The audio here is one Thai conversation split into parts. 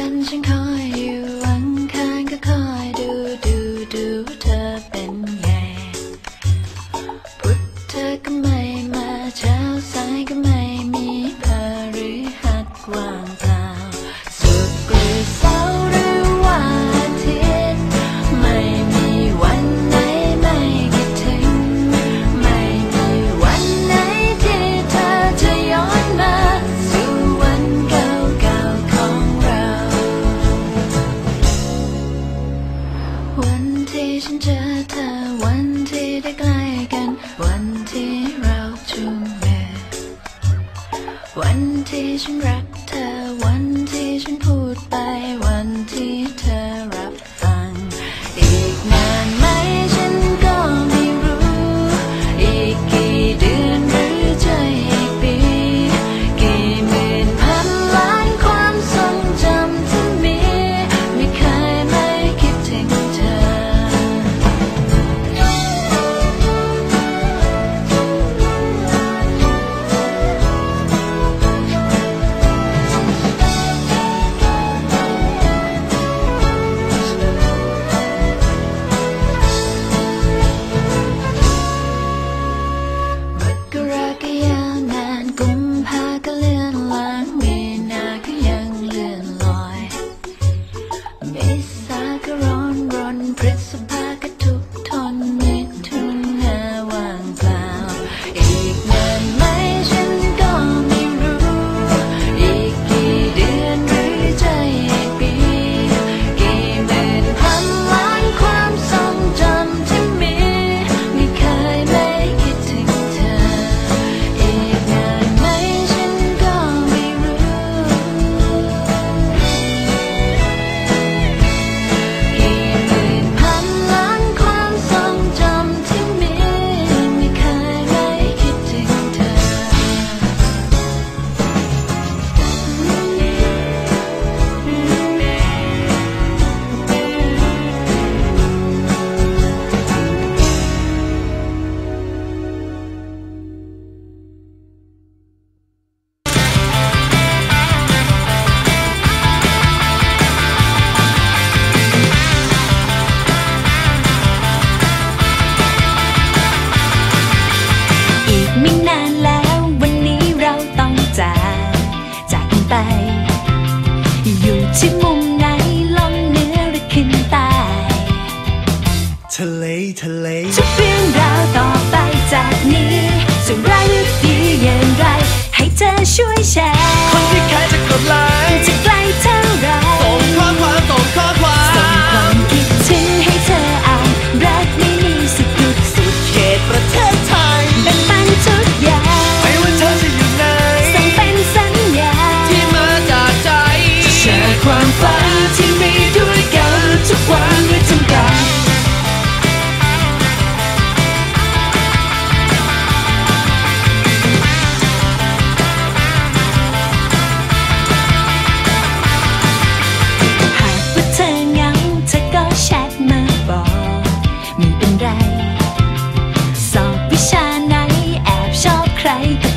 眼睛看 One Tasian Rock.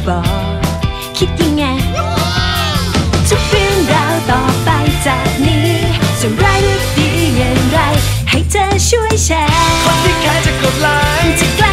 บอกคิดยังไงทุกเรื่องราวต่อไปจากนี้จะร้ารดีอย่างไร ให้เธอช่วยแชร์ความที่แค่จะกดไลค์จะกล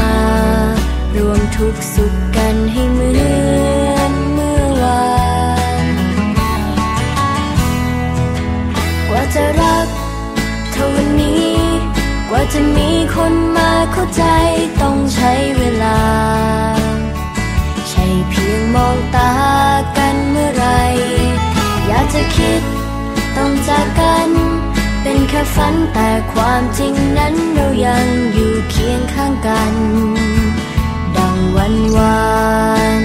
มา รวมทุกสุขกันให้เหมือนเมื่อวาน กว่าจะรักเท่าวันนี้ กว่าจะมีคนมาเข้าใจต้องใช้เวลา ใช่เพียงมองตากันเมื่อไร อยากจะคิดต้องจากกัน เป็นแค่ฝันแต่ความจริงนั้นเรายังอยู่เคียงข้างกัน ดังวันวาน